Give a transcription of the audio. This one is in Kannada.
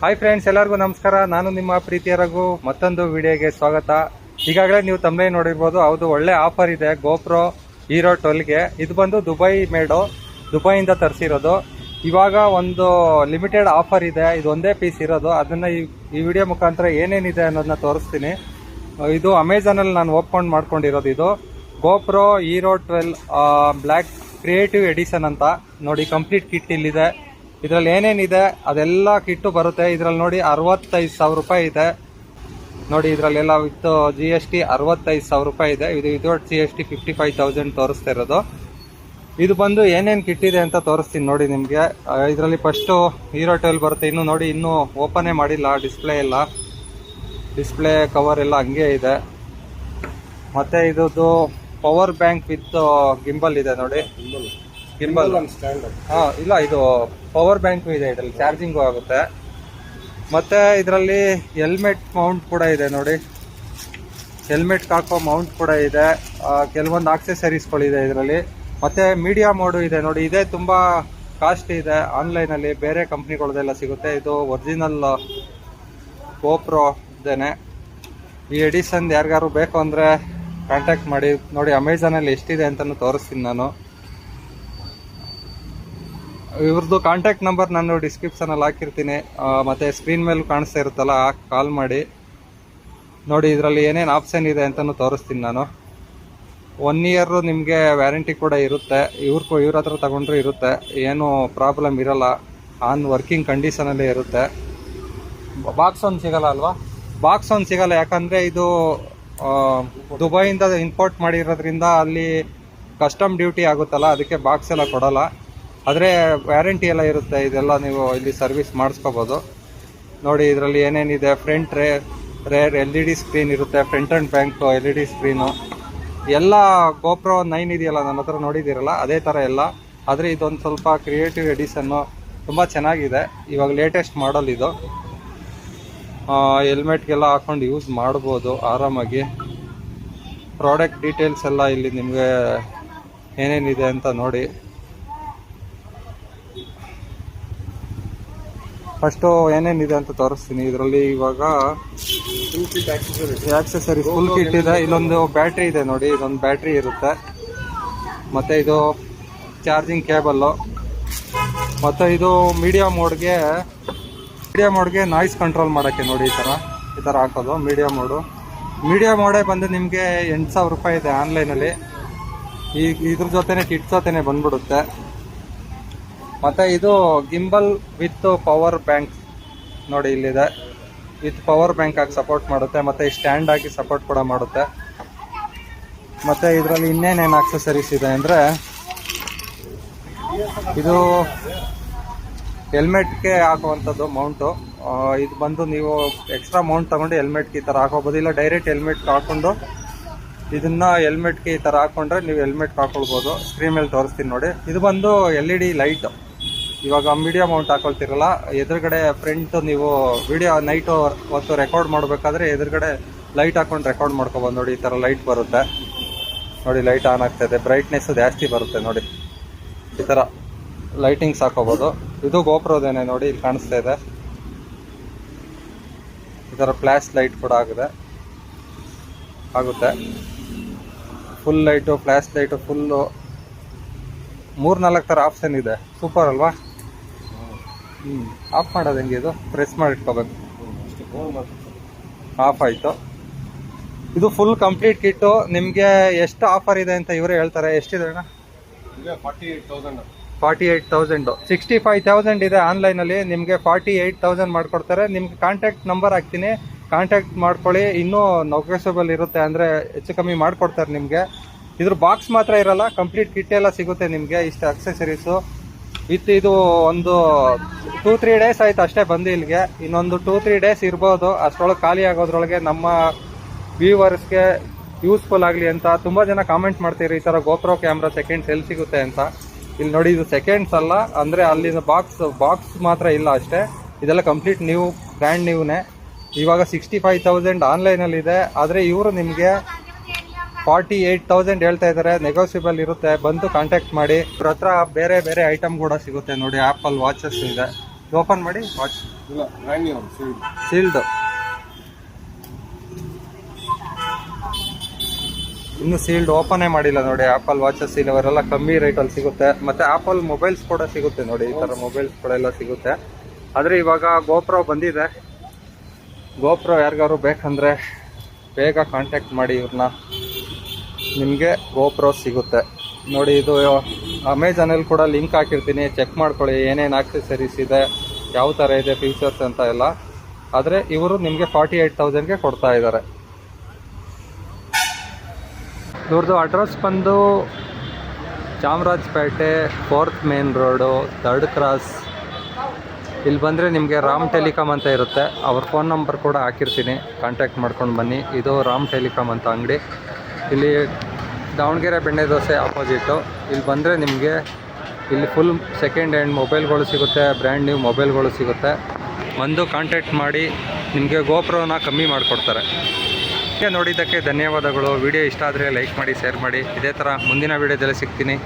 ಹಾಯ್ ಫ್ರೆಂಡ್ಸ್ ಎಲ್ಲರಿಗೂ ನಮಸ್ಕಾರ. ನಾನು ನಿಮ್ಮ ಪ್ರೀತಿಯ ರಘು. ಮತ್ತೊಂದು ವಿಡಿಯೋಗೆ ಸ್ವಾಗತ. ಈಗಾಗಲೇ ನೀವು ತಮ್ಮನೇ ನೋಡಿರ್ಬೋದು, ಹೌದು, ಒಳ್ಳೆ ಆಫರ್ ಇದೆ ಗೋಪ್ರೋ ಹೀರೋ ಟ್ವೆಲ್ಗೆ ಇದು ಬಂದು ದುಬೈ ಮೇಡು ದುಬೈಯಿಂದ ತರಿಸಿರೋದು. ಇವಾಗ ಒಂದು ಲಿಮಿಟೆಡ್ ಆಫರ್ ಇದೆ. ಇದು ಒಂದೇ ಪೀಸ್ ಇರೋದು. ಅದನ್ನು ಈ ಈ ವಿಡಿಯೋ ಮುಖಾಂತರ ಏನೇನಿದೆ ಅನ್ನೋದನ್ನ ತೋರಿಸ್ತೀನಿ. ಇದು ಅಮೆಝಾನಲ್ಲಿ ನಾನು ಓಪನ್ ಮಾಡ್ಕೊಂಡಿರೋದು ಇದು. GoPro Hero twelve black creative edition ಅಂತ. ನೋಡಿ ಕಂಪ್ಲೀಟ್ ಕಿಟ್ ಇಲ್ಲಿದೆ. ಇದರಲ್ಲಿ ಏನೇನಿದೆ, ಅದೆಲ್ಲ ಕಿಟ್ಟು ಬರುತ್ತೆ. ಇದರಲ್ಲಿ ನೋಡಿ ಅರವತ್ತೈದು ಸಾವಿರ ರೂಪಾಯಿ ಇದೆ. ನೋಡಿ ಇದರಲ್ಲೆಲ್ಲ ವಿತ್ ಜಿ ಎಸ್ ಟಿ ಅರವತ್ತೈದು ಸಾವಿರ ರೂಪಾಯಿ ಇದೆ. ಇದು without G S T fifty five thousand ತೋರಿಸ್ತಾ ಇರೋದು. ಇದು ಬಂದು ಏನೇನು ಕಿಟ್ಟಿದೆ ಅಂತ ತೋರಿಸ್ತೀನಿ ನೋಡಿ ನಿಮಗೆ. ಇದರಲ್ಲಿ ಫಸ್ಟು ಹೀರೋ ಟೆಲ್ ಬರುತ್ತೆ. ಇನ್ನು ನೋಡಿ, ಇನ್ನೂ ಓಪನೇ ಮಾಡಿಲ್ಲ ಡಿಸ್ಪ್ಲೇ ಎಲ್ಲ. ಡಿಸ್ಪ್ಲೇ ಕವರ್ ಎಲ್ಲ ಹಂಗೆ ಇದೆ. ಮತ್ತು ಇದ್ದು ಪವರ್ ಬ್ಯಾಂಕ್ ವಿತ್ ಗಿಂಬಲ್ ಇದೆ ನೋಡಿ. ಗಿಂಬಲ್ ಹಾ ಇಲ್ಲ ಇದು ಪವರ್ ಬ್ಯಾಂಕ್ ಇದೆ ಇದರಲ್ಲಿ ಚಾರ್ಜಿಂಗು ಆಗುತ್ತೆ. ಮತ್ತೆ ಇದರಲ್ಲಿ ಹೆಲ್ಮೆಟ್ ಮೌಂಟ್ ಕೂಡ ಇದೆ ನೋಡಿ. ಹೆಲ್ಮೆಟ್ ಹಾಕೋ ಮೌಂಟ್ ಕೂಡ ಇದೆ. ಕೆಲವೊಂದು ಆಕ್ಸೆಸರೀಸ್ಗಳಿದೆ ಇದರಲ್ಲಿ. ಮತ್ತೆ ಮೀಡಿಯಾ ಮೋಡು ಇದೆ ನೋಡಿ. ಇದೇ ತುಂಬಾ ಕಾಸ್ಟ್ ಇದೆ. ಆನ್ಲೈನಲ್ಲಿ ಬೇರೆ ಕಂಪ್ನಿಗಳದೆಲ್ಲ ಸಿಗುತ್ತೆ. ಇದು ಒರಿಜಿನಲ್ ಓಪ್ರೋ ಇದೇನೆ ಈ ಎಡಿಸನ್ ಯಾರಿಗಾರು ಬೇಕು ಅಂದರೆ ಕಾಂಟ್ಯಾಕ್ಟ್ ಮಾಡಿ. ನೋಡಿ ಅಮೆಝಾನಲ್ಲಿ ಎಷ್ಟಿದೆ ಅಂತಲೂ ತೋರಿಸ್ತೀನಿ ನಾನು. ಇವ್ರದ್ದು ಕಾಂಟ್ಯಾಕ್ಟ್ ನಂಬರ್ ನಾನು ಡಿಸ್ಕ್ರಿಪ್ಷನಲ್ಲಿ ಹಾಕಿರ್ತೀನಿ. ಮತ್ತು ಸ್ಕ್ರೀನ್ ಮೇಲೆ ಕಾಣಿಸ್ತಾ ಇರುತ್ತಲ್ಲ ಕಾಲ್ ಮಾಡಿ. ನೋಡಿ ಇದರಲ್ಲಿ ಏನೇನು ಆಪ್ಷನ್ ಇದೆ ಅಂತಲೂ ತೋರಿಸ್ತೀನಿ ನಾನು. ಒನ್ ಇಯರ್ ನಿಮಗೆ ವ್ಯಾರಂಟಿ ಕೂಡ ಇರುತ್ತೆ. ಇವ್ರ ಇವ್ರ ಹತ್ರ ತಗೊಂಡ್ರೂ ಇರುತ್ತೆ. ಏನು ಪ್ರಾಬ್ಲಮ್ ಇರಲ್ಲ. ಆನ್ ವರ್ಕಿಂಗ್ ಕಂಡೀಷನಲ್ಲೇ ಇರುತ್ತೆ. ಬಾಕ್ಸ್ ಒಂದು ಸಿಗಲ್ಲ ಅಲ್ವಾ? ಬಾಕ್ಸ್ ಒಂದು ಸಿಗಲ್ಲ. ಯಾಕಂದರೆ ಇದು ಆ, ದುಬೈಯಿಂದ ಇಂಪೋರ್ಟ್ ಮಾಡಿರೋದ್ರಿಂದ ಅಲ್ಲಿ ಕಸ್ಟಮ್ ಡ್ಯೂಟಿ ಆಗುತ್ತಲ್ಲ ಅದಕ್ಕೆ ಬಾಕ್ಸ್ ಎಲ್ಲ ಕೊಡಲ್ಲ. ಆದರೆ ವ್ಯಾರಂಟಿ ಎಲ್ಲ ಇರುತ್ತೆ, ಇದೆಲ್ಲ ನೀವು ಇಲ್ಲಿ ಸರ್ವಿಸ್ ಮಾಡಿಸ್ಕೋಬೋದು. ನೋಡಿ, ಇದರಲ್ಲಿ ಏನೇನಿದೆ ಫ್ರಂಟ್ ರೇ rear L E D screen ಇರುತ್ತೆ front and back L E D screen ಎಲ್ಲ ಗೋಪ್ರೋ ನೈನ್ ಇದೆಯಲ್ಲ, ನನ್ನ ಹತ್ರ ನೋಡಿದ್ದೀರಲ್ಲ, ಅದೇ ಥರ ಎಲ್ಲ. ಆದರೆ ಇದೊಂದು ಸ್ವಲ್ಪ ಕ್ರಿಯೇಟಿವ್ ಎಡಿಷನ್ನು ತುಂಬ ಚೆನ್ನಾಗಿದೆ. ಇವಾಗ ಲೇಟೆಸ್ಟ್ ಮಾಡಲ್ ಇದು. ಹೆಲ್ಮೆಟ್ಗೆಲ್ಲ ಹಾಕೊಂಡು ಯೂಸ್ ಮಾಡ್ಬೋದು ಆರಾಮಾಗಿ. ಪ್ರಾಡಕ್ಟ್ ಡೀಟೇಲ್ಸ್ ಎಲ್ಲ ಇಲ್ಲಿ ನಿಮಗೆ ಏನೇನಿದೆ ಅಂತ ನೋಡಿ. ಫಸ್ಟು ಏನೇನಿದೆ ಅಂತ ತೋರಿಸ್ತೀನಿ. ಇದರಲ್ಲಿ ಇವಾಗ ಆಕ್ಸೆಸರಿ ಫುಲ್ ಕಿಟ್ ಇದೆ. ಇಲ್ಲೊಂದು ಬ್ಯಾಟ್ರಿ ಇದೆ ನೋಡಿ. ಇದೊಂದು ಬ್ಯಾಟ್ರಿ ಇರುತ್ತೆ. ಮತ್ತೆ ಇದು ಚಾರ್ಜಿಂಗ್ ಕೇಬಲ್ಲು ಮತ್ತೆ ಇದು ಮೀಡಿಯಾ ಮೋಡ್ಗೆ ಮೀಡಿಯಾ ಮೋಡ್ಗೆ ನಾಯ್ಸ್ ಕಂಟ್ರೋಲ್ ಮಾಡೋಕ್ಕೆ ನೋಡಿ ಈ ಥರ ಈ ಥರ ಹಾಕೋದು. ಮೀಡಿಯಾ ಮೋಡು ಮೀಡಿಯಾ ಮೋಡೇ ಬಂದು ನಿಮಗೆ ಎಂಟು ಸಾವಿರ ರೂಪಾಯಿ ಇದೆ ಆನ್ಲೈನಲ್ಲಿ ಈ, ಇದ್ರ ಜೊತೆನೇ ಕಿಟ್ ಜೊತೆ ಬಂದ್ಬಿಡುತ್ತೆ. ಮತ್ತೆ ಇದು ಗಿಂಬಲ್ ವಿತ್ ಪವರ್ ಬ್ಯಾಂಕ್ ನೋಡಿ ಇಲ್ಲಿದೆ. ವಿತ್ ಪವರ್ ಬ್ಯಾಂಕ್ ಆಗಿ ಸಪೋರ್ಟ್ ಮಾಡುತ್ತೆ, ಮತ್ತೆ ಸ್ಟ್ಯಾಂಡ್ ಆಗಿ ಸಪೋರ್ಟ್ ಕೂಡ ಮಾಡುತ್ತೆ. ಮತ್ತೆ ಇದರಲ್ಲಿ ಇನ್ನೇನೇನು ಆಕ್ಸೆಸರೀಸ್ ಇದೆ ಅಂದರೆ, ಇದು ಹೆಲ್ಮೆಟ್ಗೆ ಹಾಕುವಂಥದ್ದು ಮೌಂಟು ಇದು ಬಂದು ನೀವು ಎಕ್ಸ್ಟ್ರಾ ಮೌಂಟ್ ತಗೊಂಡು ಹೆಲ್ಮೆಟ್ಗೆ ಈ ಥರ ಹಾಕೋಬೋದು ಇಲ್ಲ ಡೈರೆಕ್ಟ್ ಹೆಲ್ಮೆಟ್ ಹಾಕೊಂಡು ಇದನ್ನ ಹೆಲ್ಮೆಟ್ಗೆ ಈ ಥರ ಹಾಕೊಂಡ್ರೆ ನೀವು ಹೆಲ್ಮೆಟ್ ಹಾಕೊಳ್ಬೋದು. ಸ್ಕ್ರೀನ್ ಮೇಲೆ ತೋರಿಸ್ತೀನಿ ನೋಡಿ. ಇದು ಬಂದು ಎಲ್ ಇ ಡಿ ಲೈಟ್ ಇವಾಗ ಮೀಡಿಯಾ ಮೌಂಟ್ ಹಾಕೊಳ್ತಿರಲ್ಲ, ಎದುರುಗಡೆ ಫ್ರಂಟ್ ನೀವು ವಿಡಿಯೋ ನೈಟು ಹೊತ್ತು ರೆಕಾರ್ಡ್ ಮಾಡಬೇಕಾದ್ರೆ ಎದುರುಗಡೆ ಲೈಟ್ ಹಾಕೊಂಡು ರೆಕಾರ್ಡ್ ಮಾಡ್ಕೊಬೋದು ನೋಡಿ, ಈ ಥರ ಲೈಟ್ ಬರುತ್ತೆ. ನೋಡಿ ಲೈಟ್ ಆನ್ ಆಗ್ತಾಯಿದೆ ಬ್ರೈಟ್ನೆಸ್ ಜಾಸ್ತಿ ಬರುತ್ತೆ ನೋಡಿ. ಈ ಥರ ಲೈಟಿಂಗ್ಸ್ ಹಾಕೋಬೋದು. ಇದು ಗೋಪ್ರೋದೇನೆ ನೋಡಿ, ಇಲ್ಲಿ ಕಾಣಿಸ್ತಾ ಇದೆ. ಈ ಥರ ಫ್ಲ್ಯಾಶ್ ಲೈಟ್ ಕೂಡ ಆಗಿದೆ. ಆಗುತ್ತೆ. Full light flash light full ಮೂರು ನಾಲ್ಕು ಥರ ಆಪ್ಷನ್ ಇದೆ. ಸೂಪರ್ ಅಲ್ವಾ? ಹ್ಞೂ ಆಫ್ ಮಾಡೋದು ಹೆಂಗೆ ಇದು? ಪ್ರೆಸ್ ಮಾಡಿಟ್ಕೋಬೇಕು ಆಫ್ ಆಯಿತು. ಇದು ಫುಲ್ ಕಂಪ್ಲೀಟ್ ಕಿಟ್ಟು ನಿಮಗೆ ಎಷ್ಟು ಆಫರ್ ಇದೆ ಅಂತ ಇವರೇ ಹೇಳ್ತಾರೆ. ಎಷ್ಟಿದೆ ಅಣ್ಣ? Forty eight thousand sixty five thousand ಇದೆ ಆನ್ಲೈನಲ್ಲಿ ನಿಮಗೆ ಫಾರ್ಟಿ ಏಯ್ಟ್ ತೌಸಂಡ್ ಮಾಡಿಕೊಡ್ತಾರೆ. ನಿಮ್ಗೆ ಕಾಂಟ್ಯಾಕ್ಟ್ ನಂಬರ್ ಹಾಕ್ತೀನಿ. ಕಾಂಟ್ಯಾಕ್ಟ್ ಮಾಡ್ಕೊಳ್ಳಿ. ಇನ್ನೂ ನೌಕೇಸಬಲ್ ಇರುತ್ತೆ ಅಂದರೆ ಹೆಚ್ಚು ಕಮ್ಮಿ ಮಾಡಿಕೊಡ್ತಾರೆ ನಿಮಗೆ. ಇದ್ರ ಬಾಕ್ಸ್ ಮಾತ್ರ ಇರಲ್ಲ ಕಂಪ್ಲೀಟ್ ಕಿಟ್ ಎಲ್ಲ ಸಿಗುತ್ತೆ ನಿಮಗೆ, ಇಷ್ಟು ಅಕ್ಸೆಸರೀಸು ವಿತ್ ಇದು ಒಂದು ಟೂ ತ್ರೀ ಡೇಸ್ ಆಯ್ತು ಅಷ್ಟೇ ಬಂದು ಇಲ್ಲಿಗೆ. ಇನ್ನೊಂದು ಟೂ ತ್ರೀ ಡೇಸ್ ಇರ್ಬೋದು. ಅಷ್ಟರೊಳಗೆ ಖಾಲಿ ಆಗೋದ್ರೊಳಗೆ ನಮ್ಮ ವ್ಯೂವರ್ಸ್ಗೆ ಯೂಸ್ಫುಲ್ ಆಗಲಿ ಅಂತ ತುಂಬ ಜನ ಕಾಮೆಂಟ್ ಮಾಡ್ತೀರಿ ಈ ಥರ ಗೋಪ್ರೋ ಕ್ಯಾಮ್ರಾ ಸೆಕೆಂಡ್ಸ್ ಎಲ್ಲಿ ಸಿಗುತ್ತೆ ಅಂತ. ಇಲ್ಲಿ ನೋಡಿ, ಇದು ಸೆಕೆಂಡ್ಸ್ ಅಲ್ಲ. ಅಂದರೆ ಅಲ್ಲಿನ ಬಾಕ್ಸ್ ಬಾಕ್ಸ್ ಮಾತ್ರ ಇಲ್ಲ ಅಷ್ಟೇ. ಇದೆಲ್ಲ ಕಂಪ್ಲೀಟ್ ನ್ಯೂ ಬ್ರ್ಯಾಂಡ್ ನ್ಯೂನೇ ಇವಾಗ ಸಿಕ್ಸ್ಟಿ ಫೈವ್ ತೌಸಂಡ್ ಆನ್ಲೈನಲ್ಲಿ ಇದೆ. ಆದರೆ ಇವರು ನಿಮಗೆ ಫಾರ್ಟಿ ಏಯ್ಟ್ ತೌಸಂಡ್ ಹೇಳ್ತಾ ಇದ್ದಾರೆ ನೆಗೋಸಿಯಬಲ್ ಇರುತ್ತೆ. ಬಂದು ಕಾಂಟ್ಯಾಕ್ಟ್ ಮಾಡಿ. ಇವ್ರ ಹತ್ರ ಬೇರೆ ಬೇರೆ ಐಟಮ್ ಕೂಡ ಸಿಗುತ್ತೆ ನೋಡಿ. ಆ್ಯಪಲ್ ವಾಚಸ್ ಇದೆ. ಓಪನ್ ಮಾಡಿ. ವಾಚ್ ಸೀಲ್ಡ್ ಇನ್ನು ಸೀಲ್ಡ್ ಓಪನೇ ಮಾಡಿಲ್ಲ ನೋಡಿ. ಆಪಲ್ ವಾಚಸ್ ಇವರೆಲ್ಲ ಕಮ್ಮಿ ರೇಟಲ್ಲಿ ಸಿಗುತ್ತೆ. ಮತ್ತೆ ಆಪಲ್ ಮೊಬೈಲ್ಸ್ ಕೂಡ ಸಿಗುತ್ತೆ ನೋಡಿ. ಈ ಥರ ಮೊಬೈಲ್ಸ್ ಕೂಡ ಎಲ್ಲ ಸಿಗುತ್ತೆ. ಆದರೆ ಇವಾಗ ಗೋಪ್ರೋ ಬಂದಿದೆ. ಗೋಪ್ರೋ ಯಾರಿಗಾದ್ರು ಬೇಕಂದರೆ ಬೇಗ ಕಾಂಟ್ಯಾಕ್ಟ್ ಮಾಡಿ ಇವ್ರನ್ನ. ನಿಮಗೆ ಗೋಪ್ರೋ ಸಿಗುತ್ತೆ. ನೋಡಿ, ಇದು ಅಮೆಝಾನಲ್ಲಿ ಕೂಡ ಲಿಂಕ್ ಹಾಕಿರ್ತೀನಿ. ಚೆಕ್ ಮಾಡ್ಕೊಳ್ಳಿ, ಏನೇನು ಆಕ್ಸೆಸರೀಸ್ ಇದೆ, ಯಾವ ಥರ ಇದೆ ಫೀಚರ್ಸ್ ಅಂತ ಎಲ್ಲ. ಆದರೆ, ಇವರು ನಿಮಗೆ ಫಾರ್ಟಿ ಏಯ್ಟ್ ತೌಸಂಡ್ಗೆ ಕೊಡ್ತಾ ಇದ್ದಾರೆ. ಇವ್ರದ್ದು ಅಡ್ರೆಸ್ ಬಂದು Chamarajpet fourth main road third cross ಇಲ್ಲಿ ಬಂದರೆ ನಿಮಗೆ ರಾಮ್ ಟೆಲಿಕಾಮ್ ಅಂತ ಇರುತ್ತೆ. ಅವ್ರ ಫೋನ್ ನಂಬರ್ ಕೂಡ ಹಾಕಿರ್ತೀನಿ. ಕಾಂಟ್ಯಾಕ್ಟ್ ಮಾಡ್ಕೊಂಡು ಬನ್ನಿ. ಇದು ರಾಮ್ ಟೆಲಿಕಾಮ್ ಅಂತ ಅಂಗಡಿ. ಇಲ್ಲಿ ದಾವಣಗೆರೆ ಬೆಣ್ಣೆ ದೋಸೆ ಆಪೋಸಿಟು ಇಲ್ಲಿ ಬಂದರೆ ನಿಮಗೆ ಇಲ್ಲಿ ಫುಲ್ ಸೆಕೆಂಡ್ ಹ್ಯಾಂಡ್ ಮೊಬೈಲ್ಗಳು ಸಿಗುತ್ತೆ ಬ್ರ್ಯಾಂಡ್ ನ್ಯೂ ಮೊಬೈಲ್ಗಳು ಸಿಗುತ್ತೆ. ಬಂದು ಕಾಂಟ್ಯಾಕ್ಟ್ ಮಾಡಿ, ನಿಮಗೆ ಗೋಪ್ರೋನ ಕಮ್ಮಿ ಮಾಡಿಕೊಡ್ತಾರೆ. ಹೀಗೆ ನೋಡಿದ್ದಕ್ಕೆ ಧನ್ಯವಾದಗಳು. ವಿಡಿಯೋ ಇಷ್ಟ ಆದರೆ ಲೈಕ್ ಮಾಡಿ ಶೇರ್ ಮಾಡಿ. ಇದೇ ಥರ ಮುಂದಿನ ವಿಡಿಯೋದಲ್ಲಿ ಸಿಗ್ತೀನಿ.